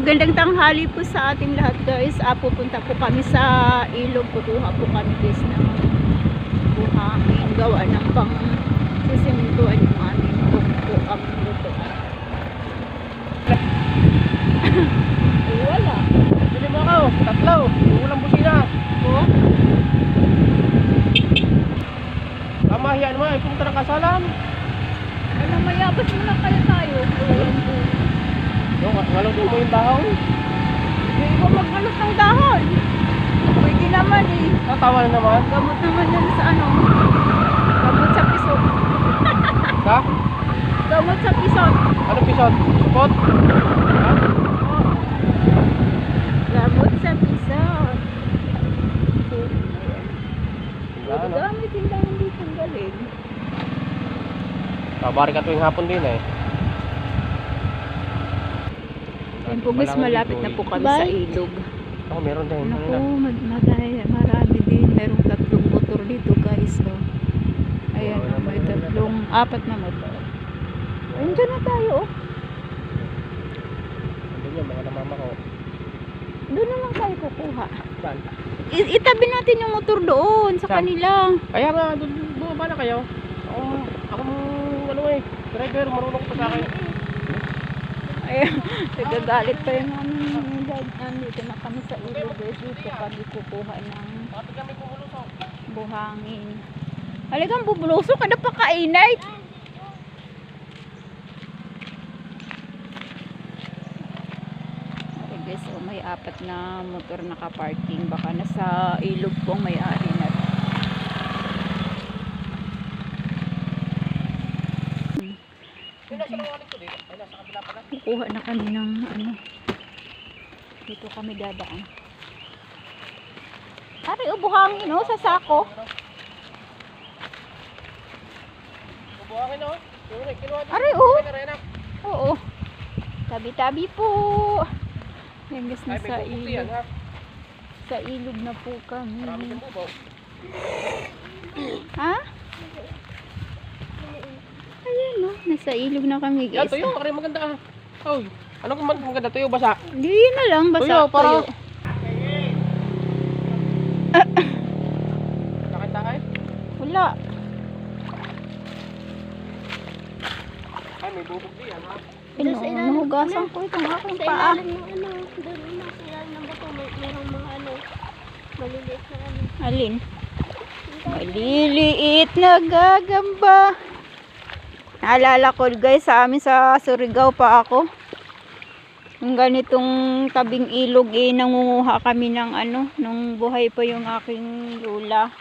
Magandang tanghali po sa ating lahat guys. Ah, pupunta po kami sa ilog. Kukuha po kami guys ng buhangin. Gawa ng pang sisimintuan yung po ang luto. Ay, wala. Bili mo ako, tatlo. Ulang busina. Po? Kamahiyan mo, ay pumunta ng kasalan. Ano, mayabas muna kayo tayo. Ayan po. Yung, ngalugin mo yung dahon. Yung iba maghalot ng dahon. Pwede naman eh. Tatawa na naman. Gamot naman yan sa ano. Gamot sa pisot. Sa? Gamot sa pisot. Anong pisot? Supot? Ha? Gamot sa pisot. Ano? Gamit din lang hindi tanggalin. Kabari ka tuwing hapon din eh. Ayun po guys, malapit na po kami sa ilog. Oh, meron din. Mag- marami, marami din. Merong tatlong motor dito guys. Oh. Ayan, oh, may tatlong, apat na motor. Ayun, dyan na tayo. Oh. Andun yun, mga namama ko. Doon na lang tayo kukuha. Saan? I- itabi natin yung motor doon sa Saan? kanila. Kaya nga, doon bumaba na kayo. Ako, ako ano eh, driver, marunong pa sa akin. Ayun, nagagalit pa yung aming dad. Nandito na kami sa ilog guys. Dito kami kukuha ng buhangin. Haligang bubuluso ka na pa kainay. Okay guys, so may apat na motor naka-parking. Baka nasa ilog pong may-ari na. Ay, nasa nangalit ko dito. Ay, nasa kabila pala. Kukuha na kami ng ano. Dito kami dadaan. Pare, ubuhangin oh, sa sako. Bubuhangin oh. Aray. Ay, narena. Oo. Tabi-tabi po. Yan guys, bubuti yan ilog. Sa ilog na po kami. Ha? Ayan no, nasa ilog na kami guys. tuyo. Kaya maganda ah. Oy. Ano kung mag- maganda tuyo basa? Hindi na lang, basta Tuyo, tuyo. para- Nakita? Wala. Ay, may bubog di yan ha. Pino, nahugasan ko itong aking Sa paa. ilalim ng ano, doon na sa ilalim ng bato, may merong mga ano, maliliit na ano. Alin? Maliliit na gagamba. Naalala ko guys, sa amin sa Surigao pa ako. Yung ganitong tabing ilog eh, nangunguha kami ng ano, nung buhay pa yung aking lula.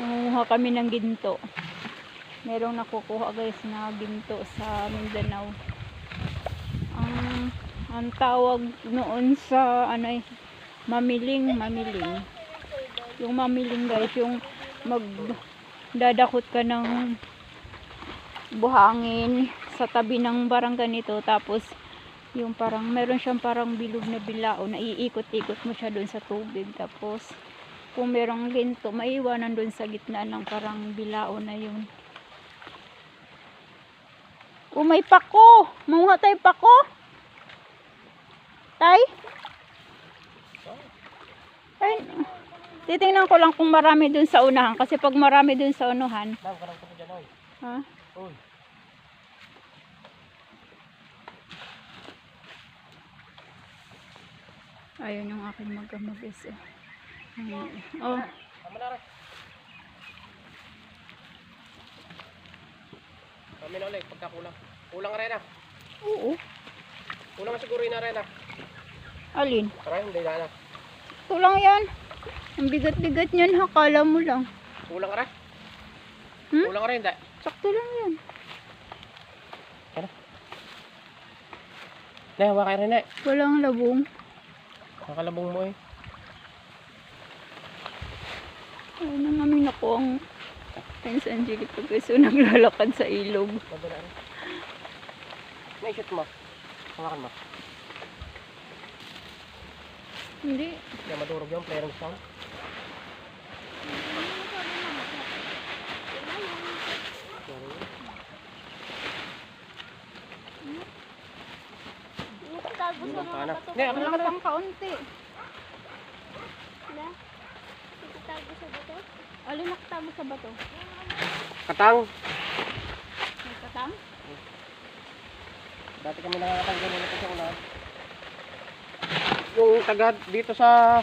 Nangunguha kami ng ginto. Merong nakukuha guys na ginto sa Mindanao. Ang, ang tawag noon sa ano eh, mamiling, mamiling yung mamiling guys, yung magdadakot ka ng buhangin sa tabi ng barang ganito tapos yung parang meron siyang parang bilog na bilao na iikot-ikot mo siya doon sa tubig. Tapos kung merong ginto maiwanan doon sa gitna ng parang bilao na yun. Oh may pako! Manguha tayo pako! Tay? Ay Titingnan ko lang kung marami dun sa unahan. Kasi pag marami dun sa unahan, ha? Ayun yung aking magkamagis. Eh. Oh. Kami na ulit, pagkakulang. Kulang rin ah. oo. Kulang siguro na rin ah. Alin? Tara, hindi na na. Ito lang yan. Ang bigat-bigat niyan, hakala mo lang. Kulang rin. Hmm? Kulang rin, hindi. Sakto lang yan. Hindi, hawa kayo rin eh. Walang labong. Makalabong mo eh. Ayun na namin ako ang Prince Angelica guys. So, naglalakad sa ilog. Mabala rin. Naisip mo. Hawakan mo. Hindi. Kaya madurog yung playing sound. Nakatago sa Walang pana. bato. Hindi, ako Wala lang pang kaunti. Na? Itatago sa bato? Alin nakatago sa bato? Katang. May katang? Dati kami nakakatang ganun ito sa unahan. Yung taga dito sa...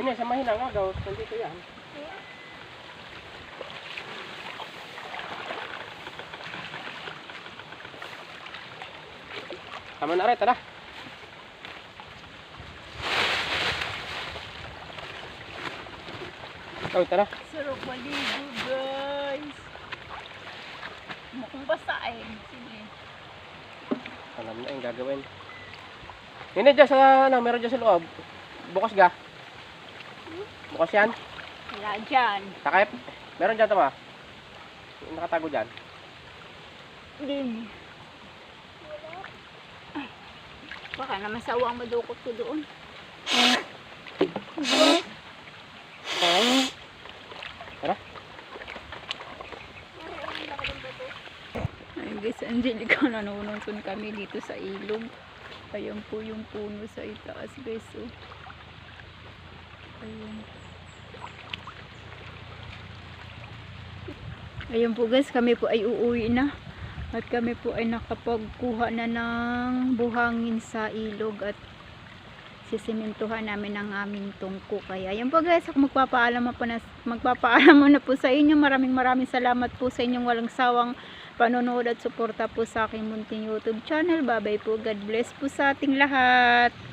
Eh, sa mahinang agaw. Nandito yan. Tama na rin, tara. Oh, tara. Sarap maligo guys. Mukhang basain. Sige. Alam na yung gagawin. Hindi dyan sa, ano, meron dyan sa loob. Bukas ga. Bukas yan. Wala dyan. Takip. Meron dyan tama. Nakatago dyan. Din. Baka naman sawang madukot ko doon. Ay guys, Angelica, nanununsun kami dito sa ilog. Ayan po yung puno sa itaas guys. Oh. Ayan. Ayan po guys, kami po ay uuwi na. At kami po ay nakapagkuha na ng buhangin sa ilog at sisimentuhan namin ang aming tungko. Kaya ayan po guys, ako magpapaalam po na, magpapaalam muna po sa inyo. Maraming maraming salamat po sa inyong walang sawang panonood at suporta po sa aking munting YouTube channel. Bye bye po. God bless po sa ating lahat.